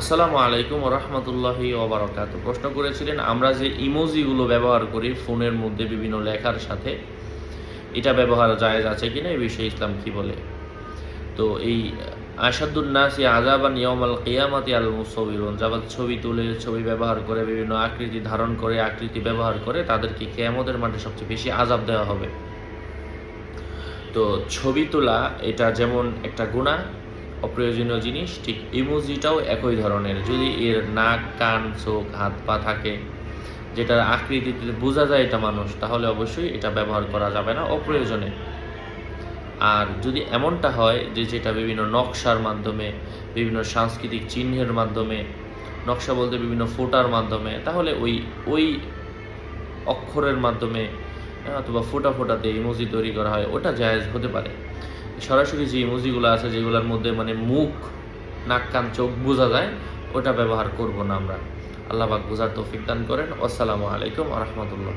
আসসালামু আলাইকুম রহমতুল্লাহি ওবরাকাত প্রশ্ন করেছিলেন, আমরা যে ইমোজিগুলো ব্যবহার করি ফোনের মধ্যে বিভিন্ন লেখার সাথে, এটা ব্যবহার জায়েজ আছে কিনা? এই বিষয়ে ইসলাম কি বলে? তো এই আসাদুন্নাসি আজাবান ইয়মাল কিয়ামাতি আল মুসবিরুন, যারা ছবি তুলে, ছবি ব্যবহার করে, বিভিন্ন আকৃতি ধারণ করে, আকৃতি ব্যবহার করে, তাদেরকে কেয়ামতের মাঠে সবচেয়ে বেশি আজাব দেওয়া হবে। তো ছবি তোলা, এটা যেমন একটা গুণা অপ্রয়োজনীয় জিনিস ঠিক ইমোজিটাও একই ধরনের। যদি এর নাক কান চোখ হাত পা থাকে যেটার আকৃতিতে বোঝা যায় এটা মানুষ তাহলে অবশ্যই এটা ব্যবহার করা যাবে না অপ্রয়োজনে। আর যদি এমনটা হয় যে যেটা বিভিন্ন নকশার মাধ্যমে বিভিন্ন সাংস্কৃতিক চিহ্নের মাধ্যমে নকশা বলতে বিভিন্ন ফোটার মাধ্যমে তাহলে ওই ওই অক্ষরের মাধ্যমে আহ, অথবা ফোটা ফোটাতে ইমোজি তৈরি করা হয় ওটা জায়েজ হতে পারে। সরাসরি যে ইমোজিগুলো আছে, যেগুলোর মধ্যে মানে মুখ, নাক, কান, চোখ বোঝা যায়, ওটা ব্যবহার করব না আমরা। আল্লাহ পাক বোঝার তৌফিক দান করেন। আসসালামু আলাইকুম রহমতুল্লাহ।